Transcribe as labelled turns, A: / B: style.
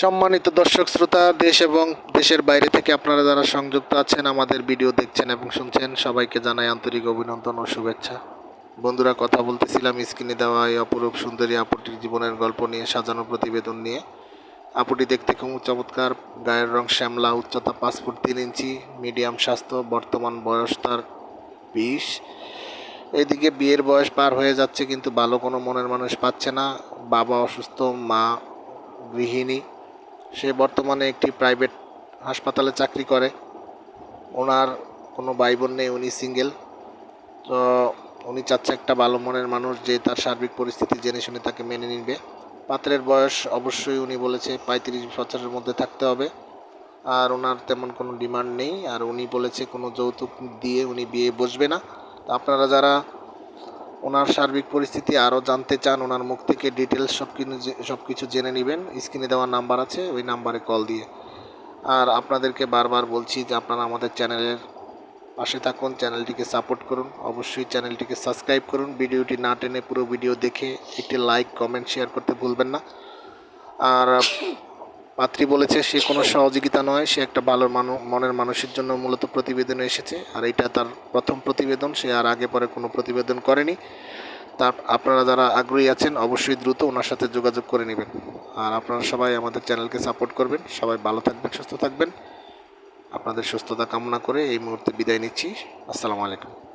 A: সম্মানিত দর্শক শ্রোতা, দেশ এবং দেশের বাইরে থেকে আপনারা যারা সংযুক্ত আছেন, আমাদের ভিডিও দেখছেন এবং শুনছেন, সবাইকে জানাই আন্তরিক অভিনন্দন ও শুভেচ্ছা। বন্ধুরা, কথা বলতেছিলাম, স্ক্রিনে দেওয়া এই অপরূপ সুন্দরী আপুটির জীবনের গল্প নিয়ে, সাজানো প্রতিবেদন নিয়ে। আপুটি দেখতে খুব চমৎকার, গায়ের রং শ্যামলা, উচ্চতা পাঁচ ফুট তিন ইঞ্চি মিডিয়াম স্বাস্থ্য, বর্তমান বয়স তার বিশ। এদিকে বিয়ের বয়স পার হয়ে যাচ্ছে, কিন্তু ভালো কোনো মনের মানুষ পাচ্ছে না। বাবা অসুস্থ, মা গৃহিণী। সে বর্তমানে একটি প্রাইভেট হাসপাতালে চাকরি করে। ওনার কোনো ভাই বোন নেই, উনি সিঙ্গেল তো উনি চাচ্ছে একটা ভালো মনের মানুষ যে তার সার্বিক পরিস্থিতি জেনে শুনে তাকে মেনে নিবে। পাত্রের বয়স অবশ্যই উনি বলেছে পঁয়ত্রিশ বছরের মধ্যে থাকতে হবে। আর ওনার তেমন কোনো ডিমান্ড নেই। আর উনি বলেছে কোনো যৌতুক দিয়ে উনি বিয়ে বসবে না। তো আপনারা যারা ওনার সার্বিক পরিস্থিতি আরও জানতে চান, ওনার মুখ থেকে ডিটেলস সব কিছু সব কিছু জেনে নেবেন। স্ক্রিনে দেওয়া নাম্বার আছে, ওই নাম্বারে কল দিয়ে। আর আপনাদেরকে বারবার বলছি যে আপনারা আমাদের চ্যানেলের পাশে থাকুন, চ্যানেলটিকে সাপোর্ট করুন। অবশ্যই চ্যানেলটিকে সাবস্ক্রাইব করুন। ভিডিওটি না টেনে পুরো ভিডিও দেখে একটি লাইক কমেন্ট শেয়ার করতে ভুলবেন না। আর পাত্রী বলেছে, সে কোনো সহযোগিতা নয়, সে একটা ভালো মানু, মনের মানুষের জন্য মূলত প্রতিবেদনে এসেছে। আর এটা তার প্রথম প্রতিবেদন, সে আর আগে পরে কোনো প্রতিবেদন করেনি। তা আপনারা যারা আগ্রহী আছেন, অবশ্যই দ্রুত ওনার সাথে যোগাযোগ করে নেবেন। আর আপনারা সবাই আমাদের চ্যানেলকে সাপোর্ট করবেন। সবাই ভালো থাকবেন, সুস্থ থাকবেন। আপনাদের সুস্থতা কামনা করে এই মুহূর্তে বিদায় নিচ্ছি। আসসালামু আলাইকুম।